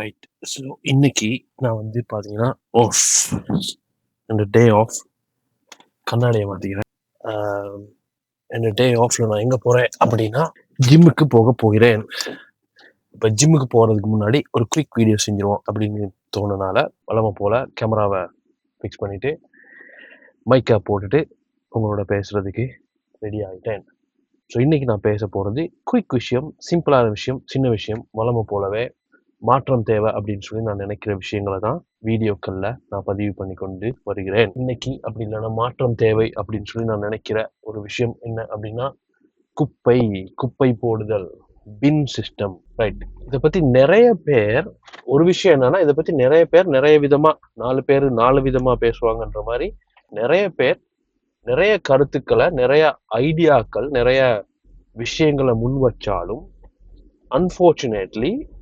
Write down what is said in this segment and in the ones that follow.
Right. So இன்னைக்கு நான் வந்து பார்த்தீங்கன்னா, ஆஃப். இந்த டே ஆஃப். கண்ணாடியை மாற்றிக்கிறேன் ஆ இந்த டே ஆஃப்ல நான் எங்கே போகிறேன் அப்படின்னா, ஜிம்முக்கு போக போகிறேன். இப்போ ஜிம்முக்கு போகிறதுக்கு முன்னாடி ஒரு குயிக் வீடியோ செஞ்சுருவோம் அப்படின்னு தோணுனால, வழமை போல கேமராவை ஃபிக்ஸ் பண்ணிவிட்டு மைக்கை போட்டுட்டு, உங்களோட பேசுகிறதுக்கு ரெடி ஆகிட்டேன் ஸோ இன்னைக்கு நான் பேச போகிறது குயிக் விஷயம், சிம்பிளான விஷயம், சின்ன விஷயம், வளமை போலவே மாற்றம் தேவை அப்படின்னு சொல்லி நான் நினைக்கிற விஷயங்களை தான் வீடியோக்களில் நான் பதிவு பண்ணி கொண்டு வருகிறேன். இன்னைக்கு அப்படி இல்லைன்னா மாற்றம் தேவை அப்படின்னு சொல்லி நான் நினைக்கிற ஒரு விஷயம் என்ன அப்படின்னா, குப்பை குப்பை போடுதல். Bin system. ரைட். இதை பத்தி நிறைய பேர் ஒரு விஷயம் என்னன்னா, இதை பத்தி நிறைய பேர் நிறைய விதமா நாலு பேர் நாலு விதமா பேசுவாங்கன்ற மாதிரி நிறைய பேர் நிறைய கருத்துக்களை நிறைய ஐடியாக்கள், நிறைய விஷயங்களை முன் வச்சாலும், அன்ஃபார்ச்சுனேட்லி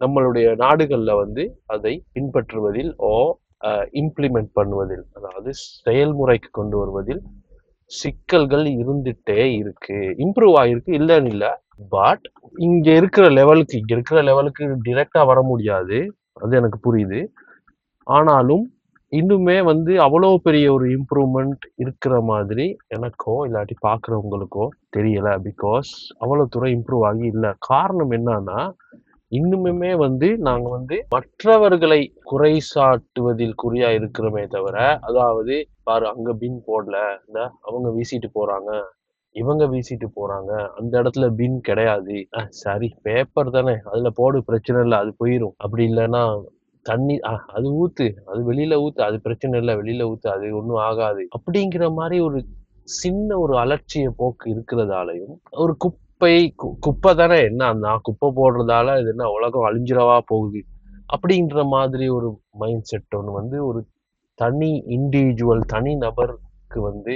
நம்மளுடைய நாடுகளில் வந்து அதை பின்பற்றுவதில் ஓ இம்ப்ளிமெண்ட் பண்ணுவதில், அதாவது செயல்முறைக்கு கொண்டு வருவதில் சிக்கல்கள் இருந்துட்டே இருக்கு. இம்ப்ரூவ் ஆகிருக்கு இல்லைன்னு இல்லை பட் இங்க இருக்கிற லெவலுக்கு இங்க இருக்கிற லெவலுக்கு டிரெக்டா வர முடியாது. அது எனக்கு புரியுது. ஆனாலும் இன்னுமே வந்து அவ்வளோ பெரிய ஒரு இம்ப்ரூவ்மெண்ட் இருக்கிற மாதிரி எனக்கோ, இல்லாட்டி பார்க்குறவங்களுக்கோ தெரியல. பிகாஸ் அவ்வளோ தூரம் இம்ப்ரூவ் ஆகி இல்லை காரணம் என்னன்னா, இன்னுமுமே வந்து நாங்கள் வந்து மற்றவர்களை குறை சாட்டுவதில் குறியா இருக்கிறோமே தவிர, அதாவது பாரு அங்க பின் போடல, இந்த அவங்க வீசிட்டு போறாங்க, இவங்க வீசிட்டு போறாங்க, அந்த இடத்துல பின் கிடையாது. சரி பேப்பர் தானே, அதுல போடு பிரச்சனை இல்லை அது போயிரும். அப்படி இல்லைன்னா தண்ணி அது ஊத்து, அது வெளியில ஊத்து, அது பிரச்சனை இல்லை வெளியில ஊத்து, அது ஒன்றும் ஆகாது. அப்படிங்கிற மாதிரி ஒரு சின்ன ஒரு அலட்சிய போக்கு இருக்கிறதாலையும் ஒரு குப் குப்பை கு குப்பை தானே என்ன குப்பை போடுறதால இது என்ன உலகம் அழிஞ்சிடவா போகுது? அப்படின்ற மாதிரி ஒரு மைண்ட் செட் ஒன்று வந்து ஒரு தனி இண்டிவிஜுவல் தனி நபருக்கு வந்து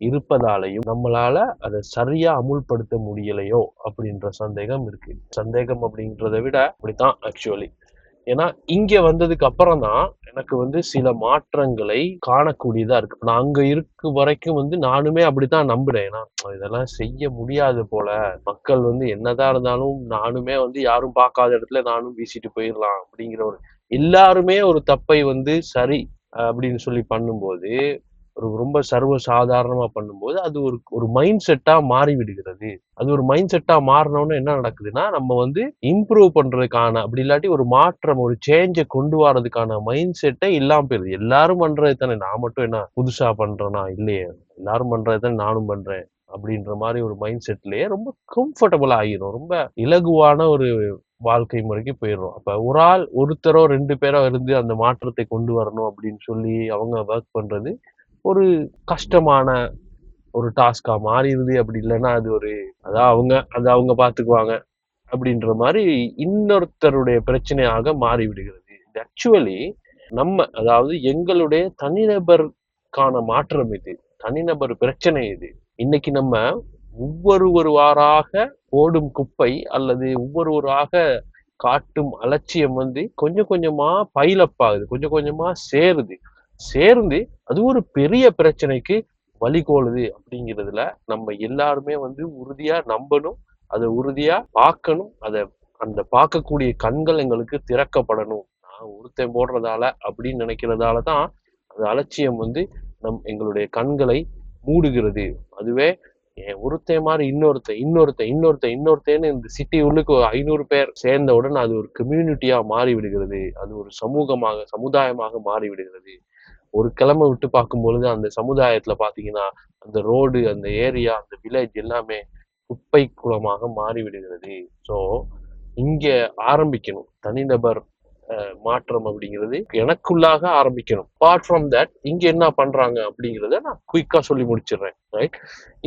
இருப்பதாலையும் நம்மளால அதை சரியா அமுல்படுத்த முடியலையோ அப்படின்ற சந்தேகம் இருக்கு. சந்தேகம் அப்படின்றத விட அப்படித்தான் ஆக்சுவலி. ஏன்னா, இங்க வந்ததுக்கு அப்புறம் தான் எனக்கு வந்து சில மாற்றங்களை காணக்கூடியதா இருக்கு. நான் அங்க இருக்கு வரைக்கும் வந்து நானுமே அப்படித்தான் நம்புனேன். ஏன்னா, இதெல்லாம் செய்ய முடியாது போல. மக்கள் வந்து என்னதான் இருந்தாலும் நானுமே வந்து யாரும் பார்க்காத இடத்துல நானும் வீசிட்டு போயிடலாம் அப்படிங்கிற ஒரு எல்லாருமே ஒரு தப்பை வந்து சரி அப்படின்னு சொல்லி பண்ணும்போது, ரொம்ப சர்வ சாதாரணமா பண்ணும்போது, அது ஒரு ஒரு மைண்ட் செட்டா மாறி விடுகிறது. அது ஒரு மைண்ட் செட்டா மாறினோன்னு என்ன நடக்குதுன்னா, நம்ம வந்து இம்ப்ரூவ் பண்றதுக்கான அப்படி இல்லாட்டி ஒரு மாற்றம், ஒரு சேஞ்சை கொண்டு வரதுக்கான மைண்ட் செட்டே இல்லாம போயிருது. எல்லாரும் பண்றது தானே, நான் மட்டும் என்ன புதுசா பண்றேனா? இல்லையே. எல்லாரும் பண்றது தானே நானும் பண்றேன். அப்படின்ற மாதிரி ஒரு மைண்ட் செட்லயே ரொம்ப கம்ஃபர்டபுள் ஆகிரும் ரொம்ப இலகுவான ஒரு வாழ்க்கை முறைக்கு போயிடுறோம் அப்ப ஒரு ஆள், ஒருத்தரோ ரெண்டு பேரோ இருந்து அந்த மாற்றத்தை கொண்டு வரணும் அப்படின்னு சொல்லி அவங்க ஒர்க் பண்றது, ஒரு கஷ்டமான ஒரு டாஸ்க்கா மாறிடுது அப்படி இல்லைன்னா அது ஒரு அதான் அவங்க அதை அவங்க பார்த்துக்குவாங்க. அப்படின்ற மாதிரி இன்னொருத்தருடைய பிரச்சனையாக மாறிவிடுகிறது இது ஆக்சுவலி நம்ம அதாவது எங்களுடைய தனிநபருக்கான மாற்றம் இது. தனிநபர் பிரச்சனை இது. இன்னைக்கு நம்ம ஒவ்வொருவருவாராக ஓடும் குப்பை அல்லது ஒவ்வொருவராக காட்டும் அலட்சியம் வந்து கொஞ்சம் கொஞ்சமா பைலப் ஆகுது. கொஞ்சம் கொஞ்சமா சேருது. சேர்ந்து அது ஒரு பெரிய பிரச்சனைக்கு வழிகோலுது அப்படிங்கிறதுல நம்ம எல்லாருமே வந்து உறுதியா நம்பணும். அதை உறுதியா பார்க்கணும். அதை அந்த பார்க்கக்கூடிய கண்கள் எங்களுக்கு திறக்கப்படணும். நான் ஒருத்தன் போடுறதால அப்படின்னு நினைக்கிறதால தான், அந்த அலட்சியம் வந்து நம் எங்களுடைய கண்களை மூடுகிறது. அதுவே என் ஒருத்தன் மாதிரி இன்னொருத்தன், இன்னொருத்த இன்னொருத்தன், இன்னொருத்தேன்னு இந்த சிட்டி உள்ளுக்கு ஐநூறு பேர் சேர்ந்தவுடன் அது ஒரு கம்யூனிட்டியா மாறி விடுகிறது. அது ஒரு சமூகமாக, சமுதாயமாக மாறி விடுகிறது. ஒரு கிழமை விட்டு பார்க்கும்பொழுது அந்த சமுதாயத்துல பார்த்தீங்கன்னா, அந்த ரோடு, அந்த ஏரியா, அந்த வில்லேஜ் எல்லாமே குப்பை குளமாக மாறிவிடுகிறது ஸோ இங்க ஆரம்பிக்கணும். தனிநபர் மாற்றம் அப்படிங்கிறது எனக்குள்ளாக ஆரம்பிக்கணும். அபார்ட் ஃப்ரம் தட் இங்க என்ன பண்றாங்க அப்படிங்கிறத நான் குயிக்கா சொல்லி முடிச்சிடுறேன். ரைட்.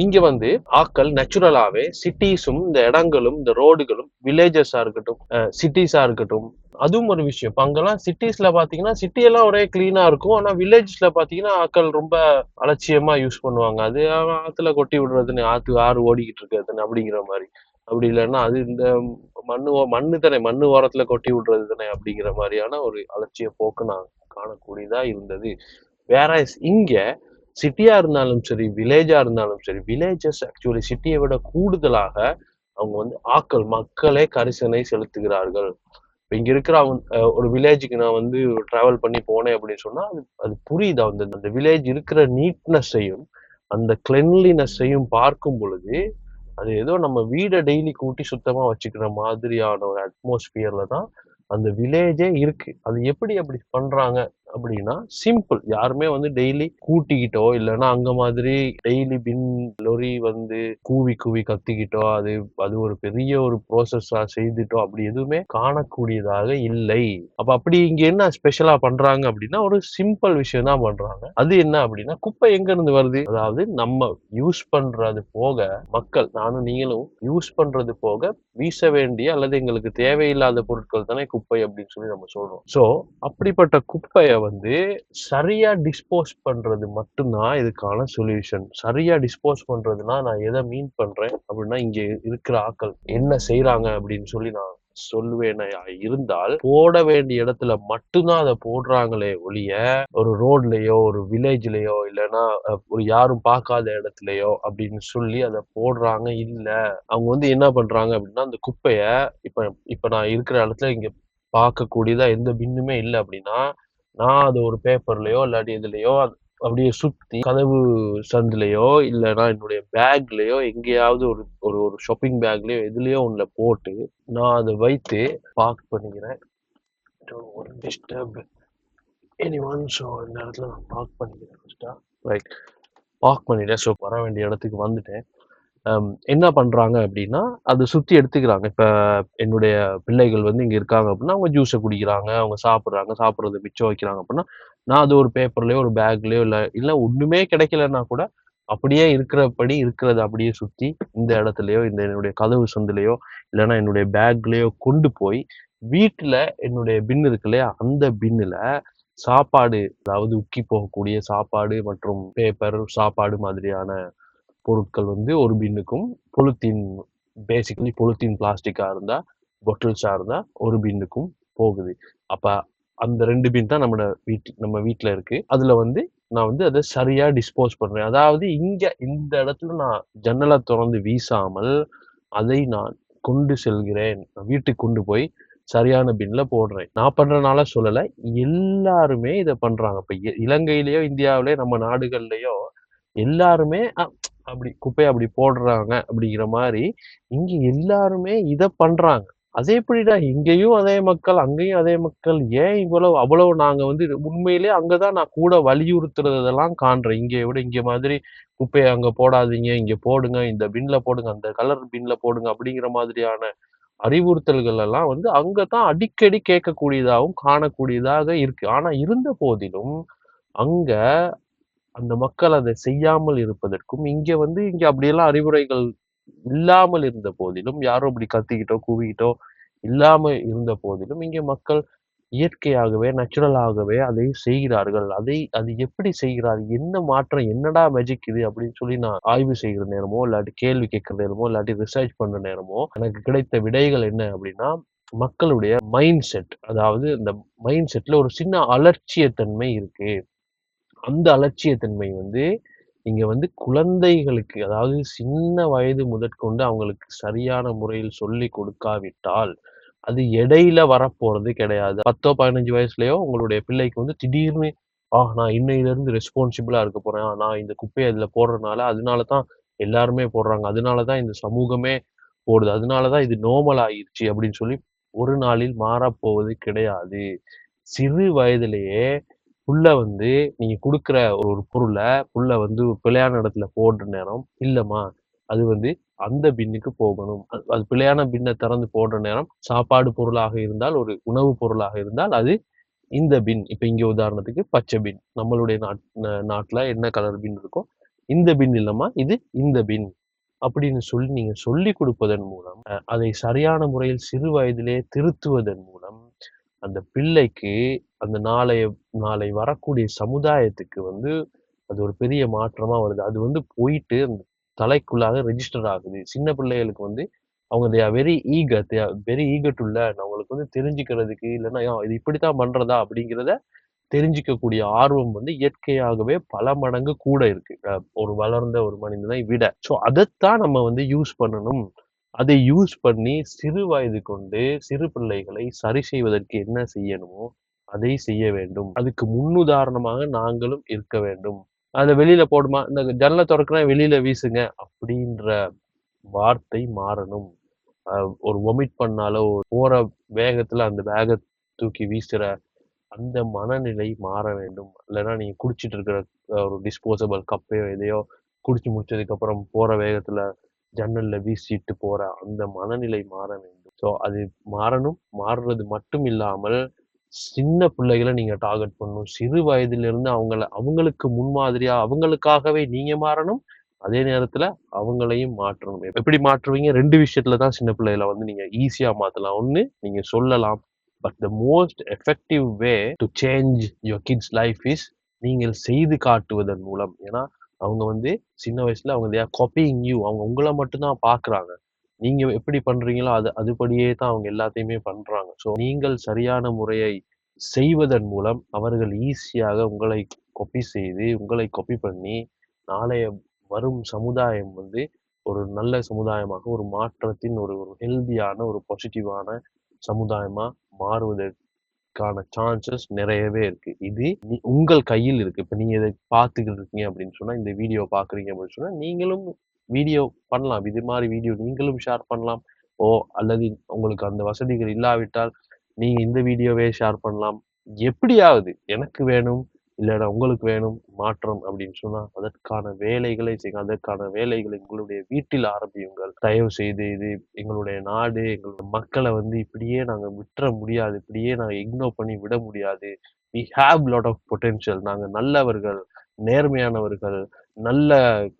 இங்க வந்து ஆக்கள் நேச்சுரலாவே சிட்டிஸும் இந்த இடங்களும், இந்த ரோடுகளும், வில்லேஜஸா இருக்கட்டும், சிட்டிஸா இருக்கட்டும், அதுவும் ஒரு விஷயம். இப்போ அங்கெல்லாம் சிட்டிஸ்ல பார்த்தீங்கன்னா, சிட்டி எல்லாம் ஒரே கிளீனா இருக்கும். ஆனா வில்லேஜ்ல பார்த்தீங்கன்னா, ஆக்கள் ரொம்ப அலட்சியமா யூஸ் பண்ணுவாங்க. அது ஆத்துல கொட்டி விடுறதுன்னு, ஆத்து ஆறு ஓடிக்கிட்டு இருக்கிறதுன்னு அப்படிங்கிற மாதிரி அப்படி இல்லைன்னா அது இந்த மண்ணு ஓ மண்ணு தானே, மண்ணு ஓரத்துல கொட்டி விடுறது தானே அப்படிங்கிற மாதிரியான ஒரு அலட்சிய போக்கு நான் காணக்கூடியதா இருந்தது. வேற இங்க சிட்டியா இருந்தாலும் சரி, வில்லேஜா இருந்தாலும் சரி, வில்லேஜஸ் ஆக்சுவலி சிட்டியை விட கூடுதலாக அவங்க வந்து ஆக்கள் மக்களே கரிசனை செலுத்துகிறார்கள். இப்போ இங்கே இருக்கிற அவங்க ஒரு வில்லேஜுக்கு நான் வந்து ட்ராவல் பண்ணி போனேன் அப்படின்னு சொன்னால் அது அது புரியுது. அந்த அந்த வில்லேஜ் இருக்கிற நீட்னஸையும் அந்த கிளென்லினஸையும் பார்க்கும் பொழுது அது ஏதோ நம்ம வீடை டெய்லி கூட்டி சுத்தமாக வச்சுக்கிற மாதிரியான ஒரு அட்மாஸ்பியரில் தான் அந்த வில்லேஜே இருக்கு. அது எப்படி அப்படி பண்ணுறாங்க அப்படின்னா சிம்பிள் யாருமே வந்து டெய்லி கூட்டிக்கிட்டோ இல்லைன்னா அங்க மாதிரி டெய்லி பின் லொரி வந்து கூவி கூவி கத்திக்கிட்டோ அது அது ஒரு பெரிய ஒரு ப்ரோசஸா செய்துட்டோ அப்படி எதுவுமே காணக்கூடியதாக இல்லை. அப்ப அப்படி இங்க என்ன ஸ்பெஷலா பண்றாங்க அப்படின்னா ஒரு சிம்பிள் விஷயம் தான் பண்றாங்க. அது என்ன அப்படின்னா குப்பை எங்க இருந்து வருது? அதாவது நம்ம யூஸ் பண்றது போக மக்கள் நானும் நீங்களும் யூஸ் பண்றது போக வீச வேண்டிய அல்லது எங்களுக்கு தேவையில்லாத பொருட்கள் தானே குப்பை அப்படின்னு சொல்லி நம்ம சொல்றோம். சோ அப்படிப்பட்ட குப்பையை வந்து சரியா டிஸ்போஸ் பண்றது மட்டும்தான் இதுக்கான சொல்யூஷன் சரியா டிஸ்போஸ் பண்றதுன்னா நான் எதை மீன் பண்றேன் அப்படின்னா இங்க இருக்கிற ஆக்கள் என்ன செய்யறாங்க அப்படின்னு சொல்லி நான் சொல்லுவேன். இருந்தால் போட வேண்டிய இடத்துல மட்டும்தான் அதை போடுறாங்களே ஒழிய ஒரு ரோட்லயோ ஒரு வில்லேஜ்லயோ இல்லைன்னா ஒரு யாரும் பார்க்காத இடத்துலயோ அப்படின்னு சொல்லி அதை போடுறாங்க. இல்ல. அவங்க வந்து என்ன பண்றாங்க அப்படின்னா அந்த குப்பைய இப்ப இப்ப நான் இருக்கிற இடத்துல இங்க பார்க்கக்கூடியதா எந்த பின்னுமே இல்லை அப்படின்னா நான் அது ஒரு பேப்பர்லயோ இல்லாட்டி இதுலயோ அப்படியே சுத்தி கதவு சந்துலயோ இல்லைன்னா என்னுடைய பேக்லயோ எங்கேயாவது ஒரு ஒரு ஒரு ஷாப்பிங் பேக்லயோ எதுலயோ ஒண்ணுல போட்டு நான் அதை வைத்து பார்க் பண்ணிக்கிறேன். ஒரு டிஸ்டர்ப் எனி ஒன் ஸோ இந்த இடத்துல நான் பார்க் பண்ணிக்கிறேன் ஃபர்ஸ்டா ரைட் பார்க் பண்ணிட்டேன். ஸோ வர வேண்டிய இடத்துக்கு வந்துட்டேன். என்ன பண்ணுறாங்க அப்படின்னா அதை சுற்றி எடுத்துக்கிறாங்க. இப்போ என்னுடைய பிள்ளைகள் வந்து இங்கே இருக்காங்க அப்படின்னா அவங்க ஜூஸை குடிக்கிறாங்க அவங்க சாப்பிட்றாங்க சாப்பிட்றத மிச்சம் வைக்கிறாங்க அப்படின்னா நான் அது ஒரு பேப்பர்லேயோ ஒரு பேக்லேயோ இல்லை இல்லை ஒன்றுமே கிடைக்கலன்னா கூட அப்படியே இருக்கிறபடி இருக்கிறத அப்படியே சுற்றி இந்த இடத்துலையோ இந்த என்னுடைய கதவு சந்திலையோ இல்லைன்னா என்னுடைய பேக்லேயோ கொண்டு போய் வீட்டில் என்னுடைய பின் இருக்கு இல்லையா அந்த பின்னில் சாப்பாடு அதாவது உக்கி போகக்கூடிய சாப்பாடு மற்றும் பேப்பர் சாப்பாடு மாதிரியான பொருட்கள் வந்து ஒரு பின்னுக்கும் பொலித்தீன் பேசிக்கலி பொலித்தீன் பிளாஸ்டிக்காக இருந்தால் பொட்டில்ஸாக இருந்தால் ஒரு பின்னுக்கும் போகுது. அப்போ அந்த ரெண்டு பின் தான் நம்மளோட வீட்டு நம்ம வீட்டில் இருக்குது அதில் வந்து நான் வந்து அதை சரியாக டிஸ்போஸ் பண்ணுறேன் அதாவது இங்கே இந்த இடத்துல நான் ஜன்னலை திறந்து வீசாமல் அதை நான் கொண்டு செல்கிறேன். வீட்டுக்கு கொண்டு போய் சரியான பின்ல போடுறேன். நான் பண்றதுனால சொல்லலை. எல்லாருமே இதை பண்றாங்க. இப்ப இ- இலங்கையிலயோ இந்தியாவிலயோ நம்ம நாடுகள்லயோ எல்லாருமே அப்படி குப்பையை அப்படி போடுறாங்க அப்படிங்கிற மாதிரி இங்க எல்லாருமே இதை பண்றாங்க. அதே எப்படிடா இங்கேயும் அதே மக்கள் அங்கேயும் அதே மக்கள். ஏன் இவ்வளவு அவ்வளவு நாங்க வந்து இது உண்மையிலே அங்கதான் நான் கூட வலியுறுத்துறதெல்லாம் காண்றேன். இங்கே விட இங்க மாதிரி குப்பையை அங்க போடாதீங்க இங்க போடுங்க இந்த பின்ல போடுங்க அந்த கலர் பின்ல போடுங்க அப்படிங்கிற மாதிரியான அறிவுறுத்தல்கள் எல்லாம் வந்து அங்கதான் அடிக்கடி கேட்கக்கூடியதாகவும் காணக்கூடியதாக இருக்கு. ஆனா இருந்த போதிலும் அங்க அந்த மக்கள் அதை செய்யாமல் இருப்பதற்கும் இங்கே வந்து இங்கே அப்படியெல்லாம் அறிவுரைகள் இல்லாமல் இருந்த போதிலும் யாரும் அப்படி கத்திக்கிட்டோ கூவிக்கிட்டோ இல்லாம இருந்த போதிலும் இங்கே மக்கள் இயற்கையாகவே நேச்சுரலாகவே அதை செய்கிறார்கள். அதை அது எப்படி செய்கிறார் என்ன மாற்றம் என்னடா மேஜிக் இது அப்படின்னு சொல்லி நான் ஆய்வு செய்கிற நேரமோ இல்லாட்டி கேள்வி கேட்கிற நேரமோ இல்லாட்டி ரிசர்ச் பண்ற நேரமோ எனக்கு கிடைத்த விடைகள் என்ன அப்படின்னா மக்களுடைய மைண்ட் செட் அதாவது இந்த மைண்ட் செட்ல ஒரு சின்ன அலட்சியத்தன்மை இருக்கு. அந்த அலட்சியத்தன்மை வந்து இங்க வந்து குழந்தைகளுக்கு அதாவது சின்ன வயது முதற்கொண்டு அவங்களுக்கு சரியான முறையில் சொல்லி கொடுக்காவிட்டால் அது இடையில வரப்போறது கிடையாது. பத்தோ பதினஞ்சு வயசுலயோ உங்களுடைய பிள்ளைக்கு வந்து திடீர்னு ஆ நான் இன்னையில இருந்து ரெஸ்பான்சிபிளா இருக்க போறேன். நான் இந்த குப்பையை அதுல போடுறதுனால அதனால தான் எல்லாருமே போடுறாங்க. அதனால தான் இந்த சமூகமே போடுது. அதனால தான் இது நோமல் ஆயிடுச்சு அப்படின்னு சொல்லி ஒரு நாளில் மாறப்போவது கிடையாது. சிறு வயதிலேயே புள்ள வந்து நீங்க கொடுக்குற ஒரு பொருளை புள்ள வந்து ஒரு பிழையான இடத்துல போடுற நேரம் இல்லம்மா. அது வந்து அந்த பின்னுக்கு போகணும். அது அது பிழையான பின்னை திறந்து போடுற நேரம் சாப்பாடு பொருளாக இருந்தால் ஒரு உணவு பொருளாக இருந்தால் அது இந்த பின். இப்ப இங்க உதாரணத்துக்கு பச்சை பின். நம்மளுடைய நாட் நாட்டில் நாட்டுல என்ன கலர் பின் இருக்கோ இந்த பின் இல்லம்மா இது இந்த பின். அப்படின்னு சொல்லி நீங்க சொல்லி கொடுப்பதன் மூலம் அதை சரியான முறையில் சிறு வயதிலே திருத்துவதன் மூலம் அந்த பிள்ளைக்கு அந்த நாளை நாளை வரக்கூடிய சமுதாயத்துக்கு வந்து அது ஒரு பெரிய மாற்றமாக வருது. அது வந்து போயிட்டு அந்த தலைக்குள்ளாக ரெஜிஸ்டர் ஆகுது. சின்ன பிள்ளைகளுக்கு வந்து அவங்க they are very eager they are very eager to learn அவங்களுக்கு வந்து தெரிஞ்சுக்கிறதுக்கு இல்லைன்னா இது இப்படித்தான் பண்ணுறதா அப்படிங்கிறத தெரிஞ்சுக்கக்கூடிய ஆர்வம் வந்து இயற்கையாகவே பல மடங்கு கூட இருக்கு. ஒரு வளர்ந்த ஒரு மனிதனை விட. ஸோ அதைத்தான் நம்ம வந்து யூஸ் பண்ணணும். அதை யூஸ் பண்ணி சிறு வயது கொண்டு சிறு பிள்ளைகளை சரி செய்வதற்கு என்ன செய்யணுமோ அதை செய்ய வேண்டும். அதுக்கு முன்னுதாரணமாக நாங்களும் இருக்க வேண்டும். அதை வெளியில போடுமா? இந்த ஜன்னலை திறக்கிறேன் வெளியில வீசுங்க அப்படின்ற வார்த்தை மாறணும். ஒரு வொமிட் பண்ணாலோ போற வேகத்துல அந்த பேகை தூக்கி வீசுற அந்த மனநிலை மாற வேண்டும். இல்லைன்னா நீங்க குடிச்சிட்டு இருக்கிற ஒரு டிஸ்போசபிள் கப்பையோ எதையோ குடிச்சு முடிச்சதுக்கு அப்புறம் போற வேகத்துல ஜன்னல்ல வீசிட்டு போற அந்த மனநிலை மாற வேண்டும். ஸோ அது மாறணும். மாறுறது மட்டும் இல்லாமல் சின்ன பிள்ளைகளை நீங்க டார்கெட் பண்ணணும். சிறு வயதிலிருந்து அவங்கள அவங்களுக்கு முன்மாதிரியா அவங்களுக்காகவே நீங்க மாறணும். அதே நேரத்துல அவங்களையும் மாற்றணும். எப்படி மாற்றுவீங்க? ரெண்டு விஷயத்துல தான் சின்ன பிள்ளைகளை வந்து நீங்க ஈஸியா மாத்தலாம். ஒண்ணு நீங்க சொல்லலாம். But the most effective way to change your kids life is நீங்கள் செய்து காட்டுவதன் மூலம். ஏன்னா அவங்க வந்து சின்ன வயசுல அவங்க தேர் காப்பிங் யூ அவங்க உங்களை மட்டும்தான் பாக்குறாங்க நீங்க எப்படி பண்றீங்களோ அது அதுபடியே தான் அவங்க எல்லாத்தையுமே பண்றாங்க. ஸோ நீங்கள் சரியான முறையை செய்வதன் மூலம் அவர்கள் ஈஸியாக உங்களை கொப்பி செய்து உங்களை கொப்பி பண்ணி நாளைய வரும் சமுதாயம் வந்து ஒரு நல்ல சமுதாயமாக ஒரு மாற்றத்தின் ஒரு ஒரு ஹெல்தியான ஒரு பாசிட்டிவான சமுதாயமா மாறுவதற்கான சான்சஸ் நிறையவே இருக்கு. இது உங்கள் கையில் இருக்கு. இப்ப நீங்க இதை பார்த்துக்கிட்டு இருக்கீங்க அப்படின்னு சொன்னா இந்த வீடியோ பாக்குறீங்க அப்படின்னு சொன்னா நீங்களும் வீடியோ பண்ணலாம். இது மாதிரி வீடியோ நீங்களும் ஷேர் பண்ணலாம். ஓ அல்லது உங்களுக்கு அந்த வசதிகள் இல்லாவிட்டால் நீங்கள் இந்த வீடியோவே ஷேர் பண்ணலாம். எப்படியாவது எனக்கு வேணும் இல்லைன்னா உங்களுக்கு வேணும் மாற்றம் அப்படின்னு சொன்னால் அதற்கான வேலைகளை செய்யுங்க. அதற்கான வேலைகளை உங்களுடைய வீட்டில் ஆரம்பியுங்கள். தயவு செய்து இது எங்களுடைய நாடு எங்களுடைய மக்களை வந்து இப்படியே நாங்கள் விட்டுற முடியாது. இப்படியே நாங்கள் இக்னோர் பண்ணி விட முடியாது. We have lot of potential நாங்கள் நல்லவர்கள் நேர்மையானவர்கள் நல்ல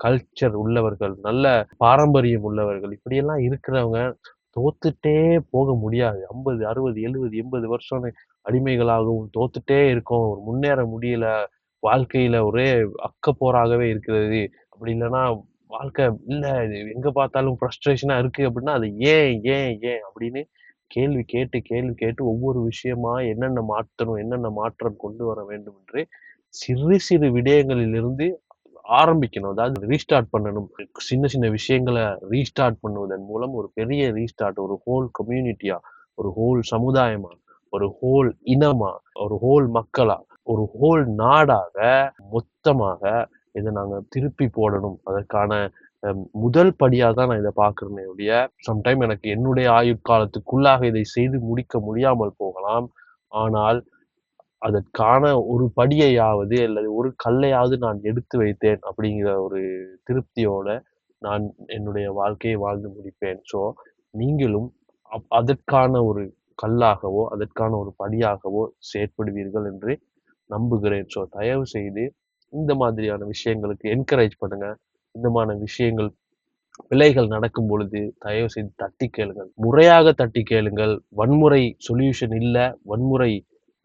கல்ச்சர் உள்ளவர்கள் நல்ல பாரம்பரியம் உள்ளவர்கள் இப்படியெல்லாம் இருக்கிறவங்க தோத்துட்டே போக முடியாது. ஐம்பது அறுபது எழுபது எண்பது வருஷம் அடிமைகளாகவும் தோத்துட்டே இருக்கோம். ஒரு முன்னேற முடியல. வாழ்க்கையில ஒரே அக்கப்போராகவே இருக்கிறது. அப்படி இல்லைன்னா வாழ்க்கை இல்லை எங்க பார்த்தாலும் ஃப்ரஸ்ட்ரேஷனா இருக்கு அப்படின்னா அது ஏன் ஏன் ஏன் அப்படின்னு கேள்வி கேட்டு கேள்வி கேட்டு ஒவ்வொரு விஷயமா என்னென்ன மாற்றணும் என்னென்ன மாற்றம் கொண்டு வர வேண்டும் என்று சிறு சிறு விடயங்களிலிருந்து ஆரம்பிக்கணும். அதாவது ரீஸ்டார்ட் பண்ணணும். சின்ன சின்ன விஷயங்களை ரீஸ்டார்ட் பண்ணுவதன் மூலம் ஒரு பெரிய ரீஸ்டார்ட் ஒரு ஹோல் கம்யூனிட்டியா ஒரு ஹோல் சமுதாயமா ஒரு ஹோல் இனமா ஒரு ஹோல் மக்களா ஒரு ஹோல் நாடாக மொத்தமாக இதை நாங்கள் திருப்பி போடணும். அதற்கான முதல் படியாக தான் நான் இதை பார்க்கிறேனே ஒழிய சம்டைம் எனக்கு என்னுடைய ஆயுட்காலத்துக்குள்ளாக இதை செய்து முடிக்க முடியாமல் போகலாம். ஆனால் அதற்கான ஒரு படியையாவது அல்லது ஒரு கல்லையாவது நான் எடுத்து வைத்தேன் அப்படிங்கிற ஒரு திருப்தியோட நான் என்னுடைய வாழ்க்கையை வாழ்ந்து முடிப்பேன். ஸோ நீங்களும் அப்- அதற்கான ஒரு கல்லாகவோ அதற்கான ஒரு படியாகவோ செயற்படுவீர்கள் என்று நம்புகிறேன். ஸோ தயவு செய்து இந்த மாதிரியான விஷயங்களுக்கு என்கரேஜ் பண்ணுங்க. இந்த மாதிரி விஷயங்கள் பிழைகள் நடக்கும் பொழுது தயவு செய்து தட்டி கேளுங்கள். முறையாக தட்டி கேளுங்கள். வன்முறை சொல்யூஷன் இல்லை. வன்முறை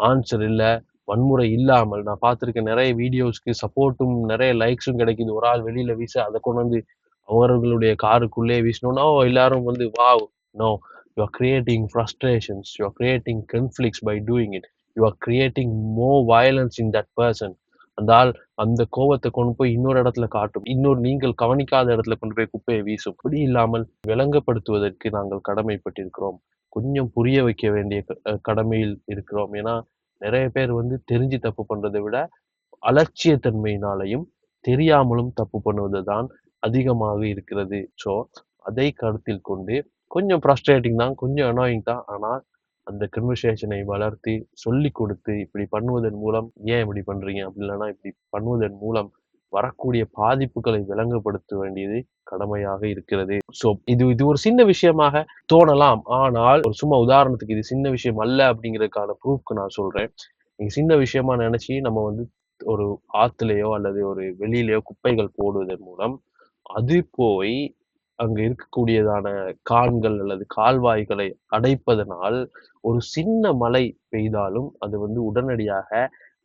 ஆன்சர் இல்லை வன்முறை இல்லாமல். நான் பார்த்துருக்கேன் நிறைய வீடியோஸ்க்கு சப்போர்ட்டும் நிறைய லைக்ஸும் கிடைக்குது. ஒரு ஆள் வெளியில வீச அதை கொண்டு வந்து அவர்களுடைய காருக்குள்ளே வீசணும்னா ஓ, எல்லாரும் வந்து wow no you are creating frustrations you are creating conflicts by doing it you are creating more violence in that person அந்த ஆள் அந்த கோவத்தை கொண்டு போய் இன்னொரு இடத்துல காட்டும். இன்னொரு நீங்கள் கவனிக்காத இடத்துல கொண்டு போய் குப்பையை வீசும். அப்படி இல்லாமல் விளங்கப்படுத்துவதற்கு நாங்கள் கடமைப்பட்டிருக்கிறோம். கொஞ்சம் புரிய வைக்க வேண்டிய க- கடமையில் இருக்கிறோம். ஏன்னா நிறைய பேர் வந்து தெரிஞ்சு தப்பு பண்றதை விட அலட்சியத்தன்மையினாலையும் தெரியாமலும் தப்பு பண்ணுவது தான் அதிகமாக இருக்கிறது. ஸோ அதை கருத்தில் கொண்டு கொஞ்சம் ஃப்ரஸ்ட்ரேட்டிங் தான் கொஞ்சம் அனாயிங் தான். ஆனால் அந்த கன்வர்சேஷனை வளர்த்து சொல்லி கொடுத்து இப்படி பண்ணுவதன் மூலம் ஏன் இப்படி பண்றீங்க? அப்படி இல்லைன்னா இப்படி பண்ணுவதன் மூலம் வரக்கூடிய பாதிப்புகளை விளங்கப்படுத்த வேண்டியது கடமையாக இருக்கிறது. ஸோ இது இது ஒரு சின்ன விஷயமாக தோணலாம். ஆனால் ஒரு சும்மா உதாரணத்துக்கு இது சின்ன விஷயம் அல்ல அப்படிங்கிறதுக்கான ப்ரூஃப்க்கு நான் சொல்றேன். நீங்க சின்ன விஷயமா நினைச்சு நம்ம வந்து ஒரு ஆத்துலேயோ அல்லது ஒரு வெளியிலேயோ குப்பைகள் போடுவதன் மூலம் அது போய் அங்க இருக்கக்கூடியதான கான்கள் அல்லது கால்வாய்களை அடைப்பதனால் ஒரு சின்ன மழை பெய்தாலும் அது வந்து உடனடியாக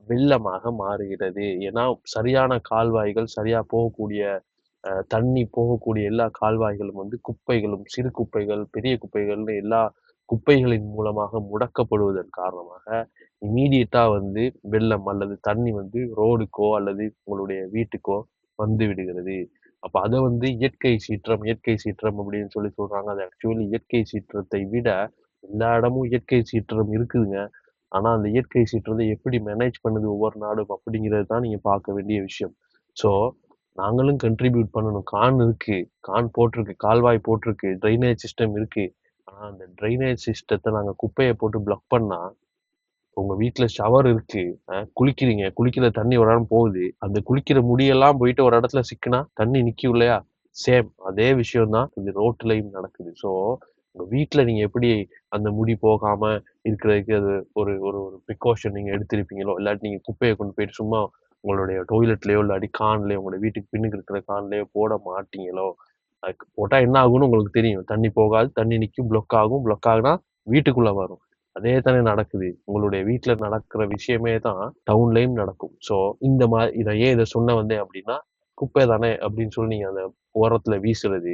வெள்ளமாக மாறுகிறது ஏன்னா சரியான கால்வாய்கள் சரியா போகக்கூடிய தண்ணி போகக்கூடிய எல்லா கால்வாய்களும் வந்து குப்பைகளும் சிறு குப்பைகள் பெரிய குப்பைகள்னு எல்லா குப்பைகளின் மூலமாக முடக்கப்படுவதன் காரணமாக இமீடியட்டா வந்து வெள்ளம் அல்லது தண்ணி வந்து ரோடுக்கோ அல்லது உங்களுடைய வீட்டுக்கோ வந்து விடுகிறது அப்ப அதை வந்து இயற்கை சீற்றம், இயற்கை சீற்றம் அப்படின்னு சொல்லி சொல்றாங்க. அது ஆக்சுவலி இயற்கை சீற்றத்தை விட எல்லா இடமும் இயற்கை சீற்றம் இருக்குதுங்க. ஆனால் அந்த இயற்கை சீற்றத்தை எப்படி மேனேஜ் பண்ணுது ஒவ்வொரு நாடும் அப்படிங்கிறது தான் நீங்கள் பார்க்க வேண்டிய விஷயம். ஸோ, நாங்களும் கண்ட்ரிபியூட் பண்ணணும். கான் இருக்கு. கான் போட்டிருக்கு. கால்வாய் போட்டிருக்கு. ட்ரைனேஜ் சிஸ்டம் இருக்கு. ஆனால் அந்த ட்ரைனேஜ் சிஸ்டத்தை நாங்கள் குப்பையை போட்டு பிளாக் பண்ணா, உங்க வீட்டில் ஷவர் இருக்கு. குளிக்கிறீங்க. குளிக்கிற தண்ணி ஒரு இடம் போகுது. அந்த குளிக்கிற முடியெல்லாம் போயிட்டு ஒரு இடத்துல சிக்கினா தண்ணி நிற்கும் இல்லையா? சேம் அதே விஷயம் தான் இந்த ரோட்லையும் நடக்குது. ஸோ, உங்கள் வீட்டில் நீங்கள் எப்படி அந்த முடி போகாமல் இருக்கிறதுக்கு அது ஒரு ஒரு ஒரு ப்ரிகாஷன் நீங்கள் எடுத்திருப்பீங்களோ, இல்லாட்டி நீங்கள் குப்பையை கொண்டு போயிட்டு சும்மா உங்களுடைய டொய்லெட்லயோ, இல்லாட்டி கான்லயோ, உங்களுடைய வீட்டுக்கு பின்னுக்கு இருக்கிற கான்லயோ போட மாட்டீங்களோ, அதுக்கு போட்டால் என்ன ஆகும்னு உங்களுக்கு தெரியும். தண்ணி போகாது. தண்ணி நிற்கும் ப்ளாக் ஆகும். ப்ளாக் ஆகுனா வீட்டுக்குள்ளே வரும். அதே தானே நடக்குது. உங்களுடைய வீட்டில் நடக்கிற விஷயமே தான் டவுன்லேயும் நடக்கும். ஸோ, இந்த மாதிரி இதை ஏன் இதை சொன்ன வந்தேன் அப்படின்னா, குப்பை தானே அப்படின்னு சொல்லி நீங்கள் அந்த ஓரத்தில் வீசுறது,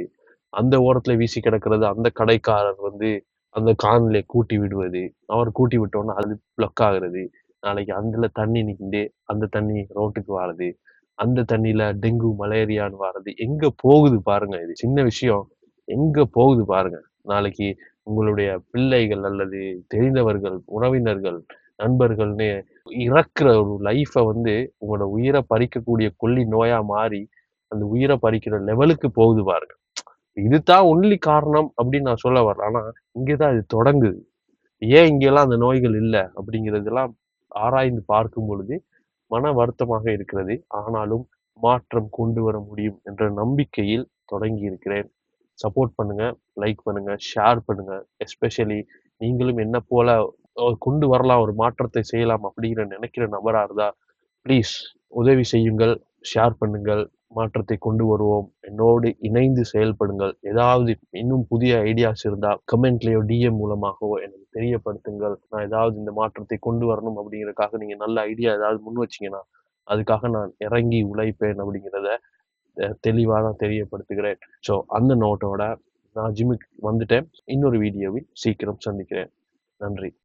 அந்த ஓரத்துல வீசி கிடக்கிறது அந்த கடைக்காரர் வந்து அந்த கான்ல கூட்டி விடுவது, அவர் கூட்டி விட்டோன்னா அது பிளக் ஆகுறது. நாளைக்கு அதுல தண்ணி நிற்கிண்டு அந்த தண்ணி ரோட்டுக்கு வாரது. அந்த தண்ணியில டெங்கு, மலேரியான்னு வாரது. எங்க போகுது பாருங்க இது. சின்ன விஷயம். எங்க போகுது பாருங்க. நாளைக்கு உங்களுடைய பிள்ளைகள் அல்லது தெரிந்தவர்கள், உறவினர்கள், நண்பர்கள்னு இறக்குற ஒரு லைஃப்பை வந்து உங்களோட உயிரை பறிக்கக்கூடிய கொல்லி நோயா மாறி, அந்த உயிரை பறிக்கிற லெவலுக்கு போகுது பாருங்க. இதுதான் ஒன்லி காரணம் அப்படின்னு நான் சொல்ல வரல. ஆனா, இங்கேதான் தான் தொடங்குது. ஏன் இங்கெல்லாம் அந்த நோய்கள் இல்லை அப்படிங்கிறதெல்லாம் ஆராய்ந்து பார்க்கும் பொழுது மன வருத்தமாக இருக்கிறது. ஆனாலும் மாற்றம் கொண்டு வர முடியும் என்ற நம்பிக்கையில் தொடங்கி இருக்கிறேன். சப்போர்ட் பண்ணுங்க, லைக் பண்ணுங்க, ஷேர் பண்ணுங்க. எஸ்பெஷலி நீங்களும் என்ன போல கொண்டு வரலாம் ஒரு மாற்றத்தை செய்யலாம் அப்படிங்கிற நினைக்கிற நபராக இருந்தா, ப்ளீஸ் உதவி செய்யுங்கள், ஷேர் பண்ணுங்கள். மாற்றத்தை கொண்டு வருவோம். என்னோடு இணைந்து செயல்படுங்கள். ஏதாவது இன்னும் புதிய ஐடியாஸ் இருந்தால் கமெண்ட்லேயோ டிஎம் மூலமாகவோ எனக்கு தெரியப்படுத்துங்கள். நான் ஏதாவது இந்த மாற்றத்தை கொண்டு வரணும் அப்படிங்கிறதுக்காக நீங்கள் நல்ல ஐடியா ஏதாவது முன் வச்சீங்கன்னா, அதுக்காக நான் இறங்கி உழைப்பேன் அப்படிங்கிறத தெளிவாக தான் நான் தெரியப்படுத்துகிறேன். ஸோ, அந்த நோட்டோட நான் ஜிம்முக்கு வந்துட்டேன். இன்னொரு வீடியோவில் சீக்கிரம் சந்திக்கிறேன். நன்றி.